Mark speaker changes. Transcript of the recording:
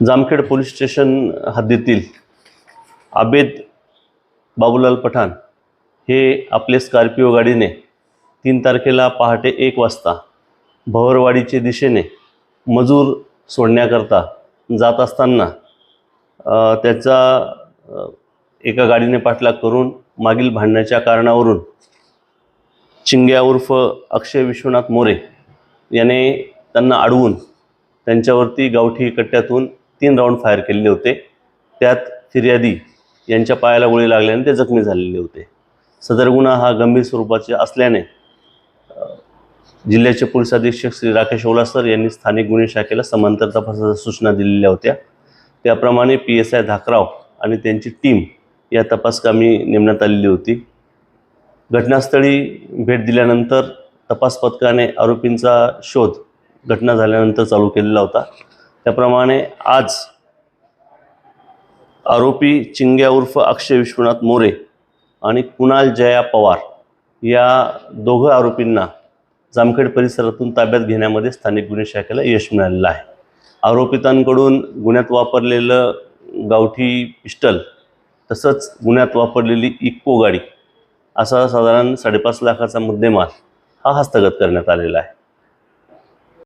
Speaker 1: Jamkhed police station हद्दीतील आबेद बाबूलाल पठाण हे आपले स्कॉर्पिओ गाडीने तीन तारखेला पहाटे एक वाजता भवरवाडीचे दिशेने मजूर सोडण्याकरता जात असताना त्याचा एका गाडीने पाठलाग करून मागील भांडण्याच्या कारणावरून चिंग्या उर्फ अक्षय विश्वनाथ मोरे याने त्यांना अडवून त्यांच्यावरती गावठी कट्ट्यातून तीन राऊंड फायर केलेले होते. त्यात फिर्यादी यांच्या पायाला गोळी लागल्याने ते जखमी झालेले होते. सदर गुन्हा हा गंभीर स्वरूपाचे असल्याने जिल्ह्याचे पोलीस अधीक्षक श्री राकेश ओलासर यांनी स्थानिक गुन्हे शाखेला समांतर तपासाच्या सूचना दिलेल्या होत्या. त्याप्रमाणे पी एस आय धाकराव आणि त्यांची टीम या तपासकामी नेमण्यात आलेली होती. घटनास्थळी भेट दिल्यानंतर तपास पथकाने आरोपींचा शोध घटना झाल्यानंतर चालू केलेला होता. त्याप्रमाणे आज आरोपी चिंग्या उर्फ अक्षय विश्वनाथ मोरे आणि कुणाल जया पवार या दोघं आरोपींना जामखेड परिसरातून ताब्यात घेण्यामध्ये स्थानिक गुन्हे शाखेला यश मिळालेलं आहे. आरोपितांकडून गुन्ह्यात वापरलेलं गावठी पिस्टल तसंच गुन्ह्यात वापरलेली इको गाडी असा साधारण साडेपाच लाखाचा मुद्देमाल हा हस्तगत करण्यात आलेला आहे.